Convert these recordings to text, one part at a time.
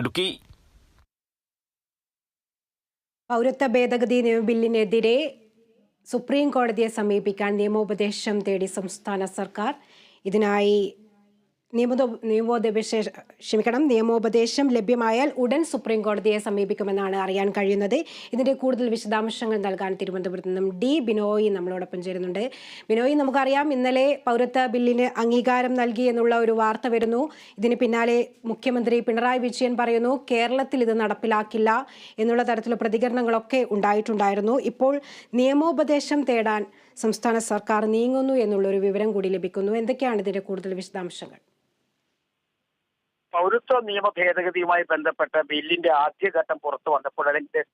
ഇടുക്കി. പൗരത്വ ഭേദഗതി നിയമ ബില്ലിനെതിരെ സുപ്രീം കോടതിയെ സമീപിക്കാൻ നിയമോപദേശം തേടി സംസ്ഥാന സർക്കാർ. ഇതിനായി നിയമോ നിയമോപദേശ ക്ഷമിക്കണം നിയമോപദേശം ലഭ്യമായാൽ ഉടൻ സുപ്രീം കോടതിയെ സമീപിക്കുമെന്നാണ് അറിയാൻ കഴിയുന്നത്. ഇതിന്റെ കൂടുതൽ വിശദാംശങ്ങൾ നൽകാൻ തിരുവനന്തപുരത്ത് നിന്നും ഡി ബിനോയി നമ്മളോടൊപ്പം ചേരുന്നുണ്ട്. ബിനോയി നമുക്കറിയാം ഇന്നലെ പൗരത്വ ബില്ലിന് അംഗീകാരം നൽകി എന്നുള്ള ഒരു വാർത്ത വരുന്നു. ഇതിന് പിന്നാലെ മുഖ്യമന്ത്രി പിണറായി വിജയൻ പറയുന്നു കേരളത്തിൽ ഇത് നടപ്പിലാക്കില്ല എന്നുള്ള തരത്തിലുള്ള പ്രതികരണങ്ങളൊക്കെ ഉണ്ടായിട്ടുണ്ടായിരുന്നു. ഇപ്പോൾ നിയമോപദേശം തേടാൻ സംസ്ഥാന സർക്കാർ നീങ്ങുന്നു എന്നുള്ള ഒരു വിവരം കൂടി ലഭിക്കുന്നു. എന്തൊക്കെയാണ് ഇതിന്റെ കൂടുതൽ വിശദാംശങ്ങൾ? പൗരത്വ നിയമ ഭേദഗതിയുമായി ബന്ധപ്പെട്ട ബില്ലിന്റെ ആദ്യഘട്ടം പുറത്തു വന്നപ്പോൾ അല്ലെങ്കിൽ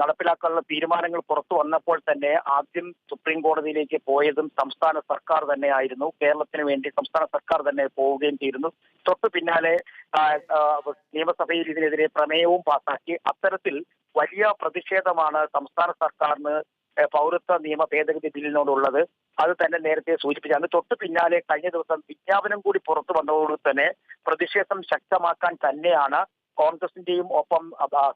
നടപ്പിലാക്കാനുള്ള തീരുമാനങ്ങൾ പുറത്തു വന്നപ്പോൾ തന്നെ ആദ്യം സുപ്രീം കോടതിയിലേക്ക് പോയതും സംസ്ഥാന സർക്കാർ തന്നെയായിരുന്നു. കേരളത്തിന് വേണ്ടി സംസ്ഥാന സർക്കാർ തന്നെ പോവുകയും ചെയ്തിരുന്നു. തൊട്ടു പിന്നാലെ നിയമസഭയിൽ ഇതിനെതിരെ പ്രമേയവും പാസാക്കി. അത്തരത്തിൽ വലിയ പ്രതിഷേധമാണ് സംസ്ഥാന സർക്കാരിന് പൗരത്വ നിയമ ഭേദഗതി ബില്ലിനോടുള്ളത് അത് തന്നെ നേരത്തെ സൂചിപ്പിച്ചു അന്ന് തൊട്ട് പിന്നാലെ കഴിഞ്ഞ ദിവസം വിജ്ഞാപനം കൂടി പുറത്തു വന്നതോട് തന്നെ പ്രതിഷേധം ശക്തമാക്കാൻ തന്നെയാണ് കോൺഗ്രസിന്റെയും ഒപ്പം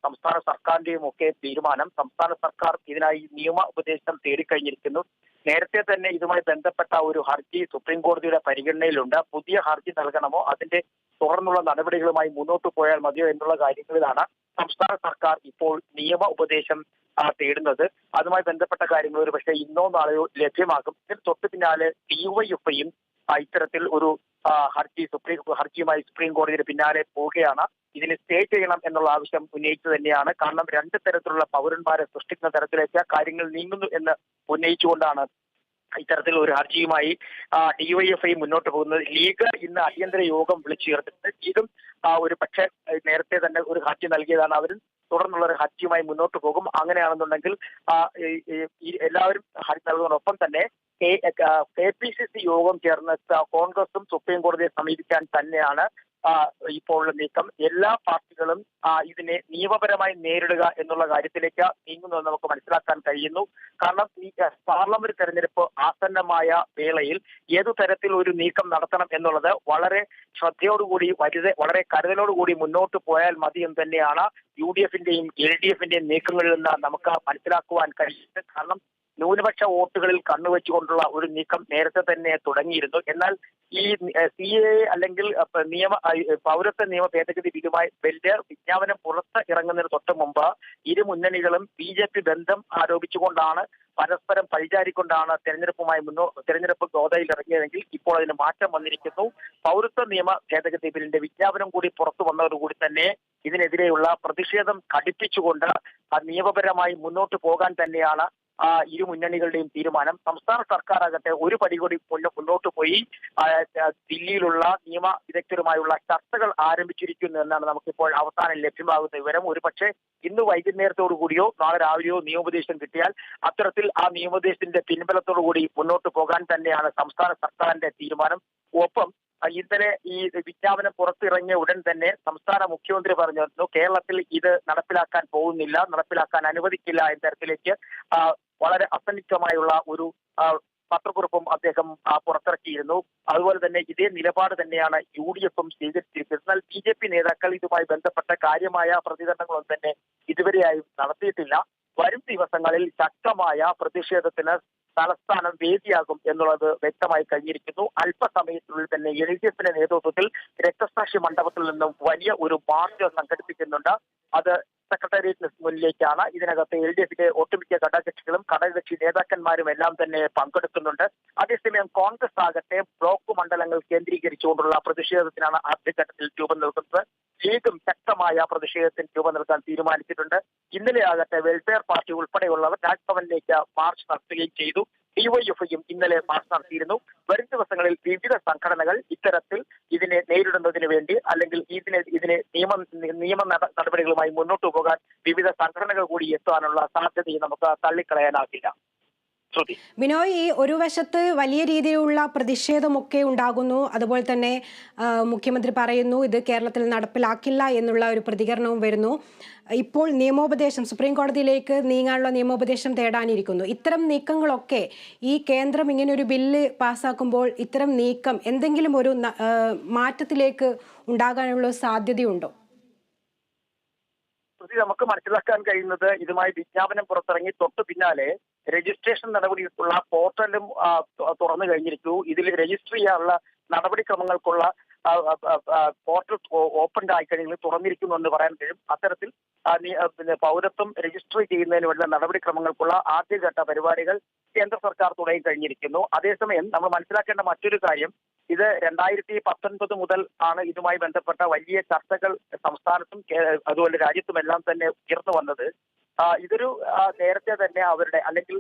സംസ്ഥാന സർക്കാരിന്റെയും ഒക്കെ തീരുമാനം. സംസ്ഥാന സർക്കാർ ഇതിനായി നിയമ ഉപദേശം തേടിക്കഴിഞ്ഞിരിക്കുന്നു. നേരത്തെ തന്നെ ഇതുമായി ബന്ധപ്പെട്ട ഒരു ഹർജി സുപ്രീം കോടതിയുടെ പരിഗണനയിലുണ്ട്. പുതിയ ഹർജി നൽകണമോ? അതിന്റെ തുടർന്നുള്ള നടപടികളുമായി മുന്നോട്ട് പോയാൽ മതിയോ എന്നുള്ള കാര്യങ്ങളിലാണ് സംസ്ഥാന സർക്കാർ ഇപ്പോൾ നിയമ ഉപദേശം തേടുന്നത്. അതുമായി ബന്ധപ്പെട്ട കാര്യങ്ങൾ ഒരു പക്ഷേ ഇന്നോ നാളെയോ ലഭ്യമാകും. ഇതിന് തൊട്ട് പിന്നാലെ ഡിവൈഎഫ്ഐയും ഇത്തരത്തിൽ ഒരു ഹർജി സുപ്രീം ഹർജിയുമായി സുപ്രീം കോടതിയുടെ പിന്നാലെ പോവുകയാണ്. ഇതിന് സ്റ്റേ ചെയ്യണം എന്നുള്ള ആവശ്യം ഉന്നയിച്ചു തന്നെയാണ്. കാരണം രണ്ട് തരത്തിലുള്ള പൗരന്മാരെ സൃഷ്ടിക്കുന്ന തരത്തിലേക്ക് കാര്യങ്ങൾ നീങ്ങുന്നു എന്ന് ഉന്നയിച്ചുകൊണ്ടാണ് ഇത്തരത്തിൽ ഒരു ഹർജിയുമായി ഡിവൈഎഫ്ഐ മുന്നോട്ട് പോകുന്നത്. ലീഗ് ഇന്ന് അടിയന്തര യോഗം വിളിച്ചു ചേർത്തിട്ടുണ്ട് ലീഗും ഒരു പക്ഷേ നേരത്തെ തന്നെ ഒരു ഹർജി നൽകിയതാണ്. അവരും തുടർന്നുള്ള ഒരു ഹർജിയുമായി മുന്നോട്ട് പോകും. അങ്ങനെയാണെന്നുണ്ടെങ്കിൽ എല്ലാവരും ഹർജി നൽകുന്നതിനൊപ്പം തന്നെ കെ പി സി സി യോഗം ചേർന്ന് കോൺഗ്രസും സുപ്രീം കോടതിയെ സമീപിക്കാൻ തന്നെയാണ് ഇപ്പോൾ നീക്കം. എല്ലാ പാർട്ടികളും ഇതിനെ നിയമപരമായി നേരിടുക എന്നുള്ള കാര്യത്തിലേക്ക് നീങ്ങുന്നത് നമുക്ക് മനസ്സിലാക്കാൻ കഴിയുന്നു. കാരണം ഈ പാർലമെന്റ് തെരഞ്ഞെടുപ്പ് ആസന്നമായ വേളയിൽ ഏതു തരത്തിൽ ഒരു നീക്കം നടത്തണം എന്നുള്ളത് വളരെ ശ്രദ്ധയോടുകൂടി വലുത് വളരെ കരുതലോടുകൂടി മുന്നോട്ട് പോയാൽ മതി എന്ന് തന്നെയാണ് യു ഡി എഫിന്റെയും എൽ ഡി എഫിന്റെയും നീക്കങ്ങളിൽ നിന്ന് നമുക്ക് മനസ്സിലാക്കുവാൻ കഴിയുന്നത്. കാരണം ന്യൂനപക്ഷ വോട്ടുകളിൽ കണ്ണുവെച്ചുകൊണ്ടുള്ള ഒരു നീക്കം നേരത്തെ തന്നെ തുടങ്ങിയിരുന്നു. എന്നാൽ ഈ സി എ അല്ലെങ്കിൽ നിയമ പൗരത്വ നിയമ ഭേദഗതി ബില്ലുമായി വലിയ വിജ്ഞാപനം പുറത്ത് ഇറങ്ങുന്നതിന് തൊട്ട് മുമ്പ് ഇരു മുന്നണികളും ബി ജെ പി ബന്ധം ആരോപിച്ചുകൊണ്ടാണ് പരസ്പരം പഴിചാരിക്കൊണ്ടാണ് തെരഞ്ഞെടുപ്പുമായി മുന്നോ തെരഞ്ഞെടുപ്പ് ഗോതയിൽ ഇറങ്ങിയതെങ്കിൽ ഇപ്പോൾ അതിന് മാറ്റം വന്നിരിക്കുന്നു. പൗരത്വ നിയമ ഭേദഗതി ബില്ലിന്റെ വിജ്ഞാപനം കൂടി പുറത്തു വന്നതോടുകൂടി തന്നെ ഇതിനെതിരെയുള്ള പ്രതിഷേധം കടുപ്പിച്ചുകൊണ്ട് നിയമപരമായി മുന്നോട്ട് പോകാൻ തന്നെയാണ് ഇരു മുന്നണികളുടെയും തീരുമാനം സംസ്ഥാന സർക്കാർ ആകട്ടെ ഒരു പടി കൂടി മുന്നോട്ട് പോയി ദില്ലിയിലുള്ള നിയമ വിദഗ്ധരുമായുള്ള ചർച്ചകൾ ആരംഭിച്ചിരിക്കുന്നു എന്നാണ് നമുക്കിപ്പോൾ അവസാനം ലഭ്യമാകുന്ന വിവരം. ഒരു പക്ഷേ ഇന്ന് വൈകുന്നേരത്തോടു കൂടിയോ നാളെ രാവിലെയോ നിയമോപദേശം കിട്ടിയാൽ അത്തരത്തിൽ ആ നിയമോപദേശത്തിന്റെ പിൻബലത്തോടു കൂടി മുന്നോട്ട് പോകാൻ തന്നെയാണ് സംസ്ഥാന സർക്കാരിന്റെ തീരുമാനം. ഒപ്പം ഇന്നലെ ഈ വിജ്ഞാപനം പുറത്തിറങ്ങിയ ഉടൻ തന്നെ സംസ്ഥാന മുഖ്യമന്ത്രി പറഞ്ഞിരുന്നു കേരളത്തിൽ ഇത് നടപ്പിലാക്കാൻ പോകുന്നില്ല നടപ്പിലാക്കാൻ അനുവദിക്കില്ല എന്ന തരത്തിലേക്ക് വളരെ അസന്നിഗ്ധമായുള്ള ഒരു പത്രക്കുറിപ്പും അദ്ദേഹം പുറത്തിറക്കിയിരുന്നു. അതുപോലെ തന്നെ ഇതേ നിലപാട് തന്നെയാണ് യു ഡി എഫും സ്വീകരിച്ചിരിക്കുന്നത്. എന്നാൽ ബി ജെ പി നേതാക്കൾ ഇതുമായി ബന്ധപ്പെട്ട കാര്യമായ പ്രതികരണങ്ങളൊന്നും തന്നെ ഇതുവരെയായും നടത്തിയിട്ടില്ല. വരും ദിവസങ്ങളിൽ ശക്തമായ പ്രതിഷേധത്തിന് തലസ്ഥാനം വേദിയാകും എന്നുള്ളത് വ്യക്തമായി കഴിഞ്ഞിരിക്കുന്നു. അല്പസമയത്തിനുള്ളിൽ തന്നെ എൽ ഡി എഫിന്റെ നേതൃത്വത്തിൽ രക്തസാക്ഷി മണ്ഡപത്തിൽ നിന്നും വലിയ ഒരു മാർച്ച് സംഘടിപ്പിക്കുന്നുണ്ട്. അത് സെക്രട്ടേറിയറ്റിന് മുന്നിലേക്കാണ്. ഇതിനകത്ത് എൽ ഡി എഫിന്റെ ഒട്ടുമിക്ക ഘടകകക്ഷികളും ഘടകകക്ഷി നേതാക്കന്മാരും എല്ലാം തന്നെ പങ്കെടുക്കുന്നുണ്ട്. അതേസമയം കോൺഗ്രസ് ആകട്ടെ ബ്ലോക്ക് മണ്ഡലങ്ങൾ കേന്ദ്രീകരിച്ചുകൊണ്ടുള്ള പ്രതിഷേധത്തിനാണ് ആദ്യഘട്ടത്തിൽ രൂപം നൽകുന്നത്. ലീഗും ശക്തമായ പ്രതിഷേധത്തിന് രൂപം നൽകാൻ തീരുമാനിച്ചിട്ടുണ്ട്. ഇന്നലെ ആകട്ടെ വെൽഫെയർ പാർട്ടി ഉൾപ്പെടെയുള്ളവർ രാജ്ഭവനിലേക്ക് മാർച്ച് നടത്തുകയും ചെയ്തു. ഡിവൈഎഫ്ഐയും ഇന്നലെ മാർച്ച് നടത്തിയിരുന്നു. വരും ദിവസങ്ങളിൽ വിവിധ സംഘടനകൾ ഇത്തരത്തിൽ ഇതിനെ നേരിടുന്നതിന് വേണ്ടി അല്ലെങ്കിൽ ഇതിനെ ഇതിനെ നിയമ നിയമ നടപടികളുമായി മുന്നോട്ട് പോകാൻ വിവിധ സംഘടനകൾ കൂടി എത്താനുള്ള സാധ്യതയും നമുക്ക് തള്ളിക്കളയാനാകില്ല. ബിനോയ് ഈ ഒരു വശത്ത് വലിയ രീതിയിലുള്ള പ്രതിഷേധമൊക്കെ ഉണ്ടാകുന്നു. അതുപോലെ തന്നെ മുഖ്യമന്ത്രി പറയുന്നു ഇത് കേരളത്തിൽ നടപ്പിലാക്കില്ല എന്നുള്ള ഒരു പ്രതികരണവും വരുന്നു. ഇപ്പോൾ നിയമോപദേശം സുപ്രീം കോടതിയിലേക്ക് നീങ്ങാനുള്ള നിയമോപദേശം തേടാനിരിക്കുന്നു. ഇത്തരം നീക്കങ്ങളൊക്കെ ഈ കേന്ദ്രം ഇങ്ങനെ ഒരു ബില്ല് പാസ്സാക്കുമ്പോൾ ഇത്തരം നീക്കം എന്തെങ്കിലും ഒരു മാറ്റത്തിലേക്ക് ഉണ്ടാകാനുള്ള സാധ്യതയുണ്ടോ? നമുക്ക് മനസ്സിലാക്കാൻ കഴിയുന്നത് ഇതുമായി വിജ്ഞാപനം പുറത്തിറങ്ങി തൊട്ടു പിന്നാലെ രജിസ്ട്രേഷൻ നടപടിക്കുള്ള പോർട്ടലും തുറന്നു കഴിഞ്ഞിരിക്കുന്നു ഇതിൽ രജിസ്റ്റർ ചെയ്യാനുള്ള നടപടിക്രമങ്ങൾക്കുള്ള പോർട്ടൽ ഓപ്പൺ തുറന്നിരിക്കുന്നു എന്ന് പറയാൻ കഴിയും അത്തരത്തിൽ പിന്നെ പൗരത്വം രജിസ്റ്റർ ചെയ്യുന്നതിന് വേണ്ട നടപടിക്രമങ്ങൾക്കുള്ള ആദ്യഘട്ട പരിപാടികൾ കേന്ദ്ര സർക്കാർ തുടങ്ങി കഴിഞ്ഞിരിക്കുന്നു. അതേസമയം നമ്മൾ മനസ്സിലാക്കേണ്ട മറ്റൊരു കാര്യം ഇത് രണ്ടായിരത്തി പത്തൊൻപത് മുതൽ ആണ് ഇതുമായി ബന്ധപ്പെട്ട വലിയ ചർച്ചകൾ സംസ്ഥാനത്തും അതുപോലെ രാജ്യത്തുമെല്ലാം തന്നെ ഉയർന്നു വന്നത്. ഇതൊരു നേരത്തെ തന്നെ അവരുടെ അല്ലെങ്കിൽ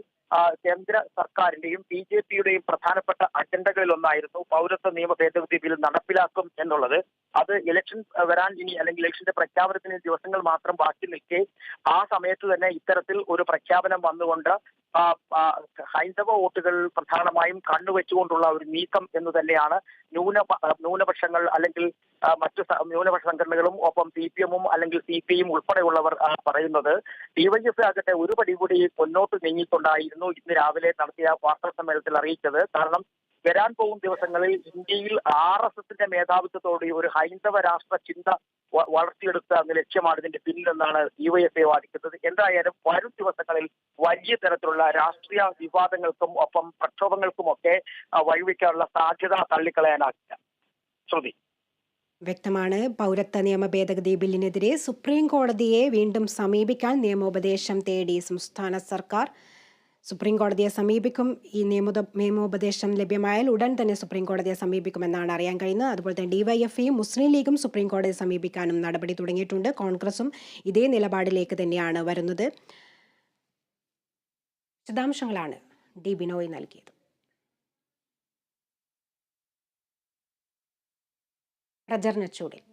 കേന്ദ്ര സർക്കാരിന്റെയും ബി ജെ പിയുടെയും പ്രധാനപ്പെട്ട അജണ്ടകളിൽ ഒന്നായിരുന്നു പൗരത്വ നിയമ ഭേദഗതി ബിൽ നടപ്പിലാക്കും എന്നുള്ളത്. അത് ഇലക്ഷൻ വരാൻ ഇനി അല്ലെങ്കിൽ ഇലക്ഷന്റെ പ്രഖ്യാപനത്തിന് ദിവസങ്ങൾ മാത്രം ബാക്കി നിൽക്കെ ആ സമയത്ത് തന്നെ ഇത്തരത്തിൽ ഒരു പ്രഖ്യാപനം വന്നുകൊണ്ട് ഹൈന്ദവ വോട്ടുകൾ പ്രധാനമായും കണ്ണുവെച്ചുകൊണ്ടുള്ള ഒരു നീക്കം എന്ന് തന്നെയാണ് ന്യൂന ന്യൂനപക്ഷങ്ങൾ അല്ലെങ്കിൽ മറ്റു ന്യൂനപക്ഷ സംഘടനകളും ഒപ്പം സി പി എമ്മും അല്ലെങ്കിൽ സി പി ഐയും ഉൾപ്പെടെയുള്ളവർ പറയുന്നത്. ഡിവൈഎഫ് ആകട്ടെ ഒരു പടി കൂടി മുന്നോട്ട് നീങ്ങിക്കൊണ്ടായിരുന്നു ഇന്ന് രാവിലെ നടത്തിയ വാർത്താ സമ്മേളനത്തിൽ അറിയിച്ചത്. കാരണം വരാൻ പോകുന്ന ദിവസങ്ങളിൽ ഇന്ത്യയിൽ ആർ എസ് എസിന്റെ മേധാവിത്വത്തോടെ ഒരു ഹൈന്ദവ രാഷ്ട്ര ചിന്ത വളർത്തിയെടുത്ത എന്ന ലക്ഷ്യമാണ് ഇതിന്റെ പിന്നിലെന്നാണ് ഡിവൈഎഫ്ഐ വാദിക്കുന്നത്. എന്തായാലും വരും ദിവസങ്ങളിൽ വലിയ തരത്തിലുള്ള രാഷ്ട്രീയ വിവാദങ്ങൾക്കും ഒപ്പം പ്രക്ഷോഭങ്ങൾക്കുമൊക്കെ വഴിവെക്കാനുള്ള സാധ്യത തള്ളിക്കളയാനാകില്ല. ശ്രുതി. വ്യക്തമാണ്. പൗരത്വ നിയമ ഭേദഗതി ബില്ലിനെതിരെ സുപ്രീം കോടതിയെ വീണ്ടും സമീപിക്കാൻ നിയമോപദേശം തേടി സംസ്ഥാന സർക്കാർ സുപ്രീം കോടതിയെ സമീപിക്കും. ഈ നിയമോ നിയമോപദേശം ലഭ്യമായാൽ ഉടൻ തന്നെ സുപ്രീം കോടതിയെ സമീപിക്കുമെന്നാണ് അറിയാൻ കഴിയുന്നത്. അതുപോലെ തന്നെ ഡിവൈഎഫ്ഐയും മുസ്ലിം ലീഗും സുപ്രീം കോടതിയെ സമീപിക്കാനും നടപടി തുടങ്ങിയിട്ടുണ്ട്. കോൺഗ്രസും ഇതേ നിലപാടിലേക്ക് തന്നെയാണ് വരുന്നത്. വിശദാംശങ്ങളാണ് ഡി ബിനോയ് നൽകിയത്. പ്രചരണ ചൂടിൽ